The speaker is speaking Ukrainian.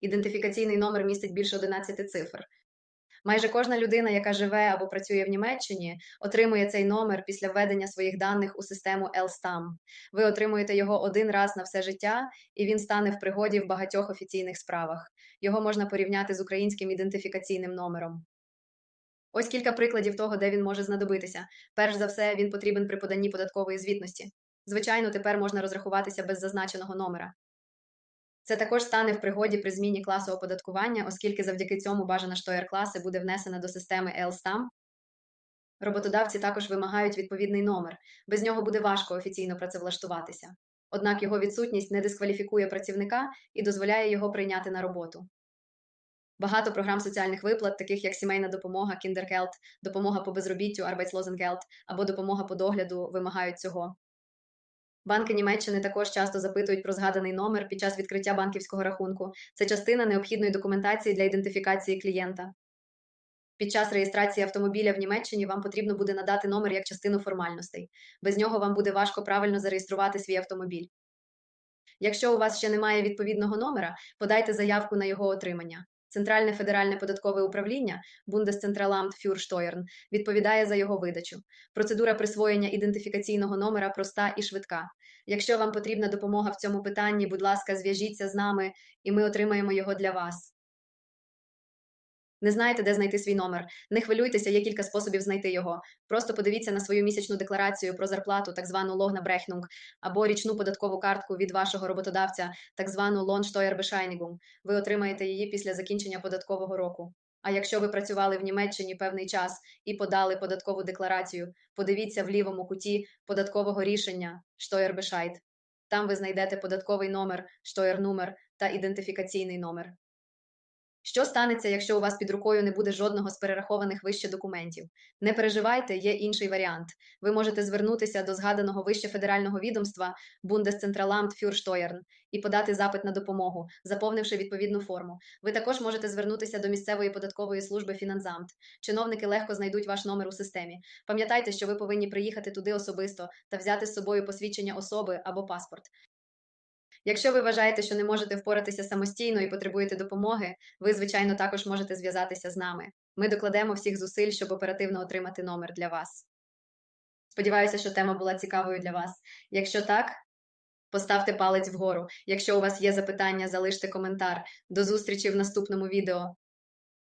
Ідентифікаційний номер містить більше 11 цифр. Майже кожна людина, яка живе або працює в Німеччині, отримує цей номер після введення своїх даних у систему Elstam. Ви отримуєте його один раз на все життя, і він стане в пригоді в багатьох офіційних справах. Його можна порівняти з українським ідентифікаційним номером. Ось кілька прикладів того, де він може знадобитися. Перш за все, він потрібен при поданні податкової звітності. Звичайно, тепер можна розрахуватися без зазначеного номера. Це також стане в пригоді при зміні класу оподаткування, оскільки завдяки цьому бажана штоєр класи буде внесена до системи ELSTAM. Роботодавці також вимагають відповідний номер. Без нього буде важко офіційно працевлаштуватися. Однак його відсутність не дискваліфікує працівника і дозволяє його прийняти на роботу. Багато програм соціальних виплат, таких як сімейна допомога, Kindergeld, допомога по безробіттю, Arbeitslosengeld або допомога по догляду, вимагають цього. Банки Німеччини також часто запитують про згаданий номер під час відкриття банківського рахунку. Це частина необхідної документації для ідентифікації клієнта. Під час реєстрації автомобіля в Німеччині вам потрібно буде надати номер як частину формальностей. Без нього вам буде важко правильно зареєструвати свій автомобіль. Якщо у вас ще немає відповідного номера, подайте заявку на його отримання. Центральне федеральне податкове управління für Steuern відповідає за його видачу. Процедура присвоєння ідентифікаційного номера проста і швидка. Якщо вам потрібна допомога в цьому питанні, будь ласка, зв'яжіться з нами, і ми отримаємо його для вас. Не знаєте, де знайти свій номер. Не хвилюйтеся, є кілька способів знайти його. Просто подивіться на свою місячну декларацію про зарплату, так звану Lohnabrechnung, або річну податкову картку від вашого роботодавця, так звану Lohnsteuerbescheinigung. Ви отримаєте її після закінчення податкового року. А якщо ви працювали в Німеччині певний час і подали податкову декларацію, подивіться в лівому куті податкового рішення Steuerbescheid. Там ви знайдете податковий номер, Steuernummer та ідентифікаційний номер. Що станеться, якщо у вас під рукою не буде жодного з перерахованих вище документів? Не переживайте, є інший варіант. Ви можете звернутися до згаданого вище федерального відомства Bundeszentralamt für і подати запит на допомогу, заповнивши відповідну форму. Ви також можете звернутися до місцевої податкової служби Фінанзамт. Чиновники легко знайдуть ваш номер у системі. Пам'ятайте, що ви повинні приїхати туди особисто та взяти з собою посвідчення особи або паспорт. Якщо ви вважаєте, що не можете впоратися самостійно і потребуєте допомоги, ви, звичайно, також можете зв'язатися з нами. Ми докладемо всіх зусиль, щоб оперативно отримати номер для вас. Сподіваюся, що тема була цікавою для вас. Якщо так, поставте палець вгору. Якщо у вас є запитання, залиште коментар. До зустрічі в наступному відео.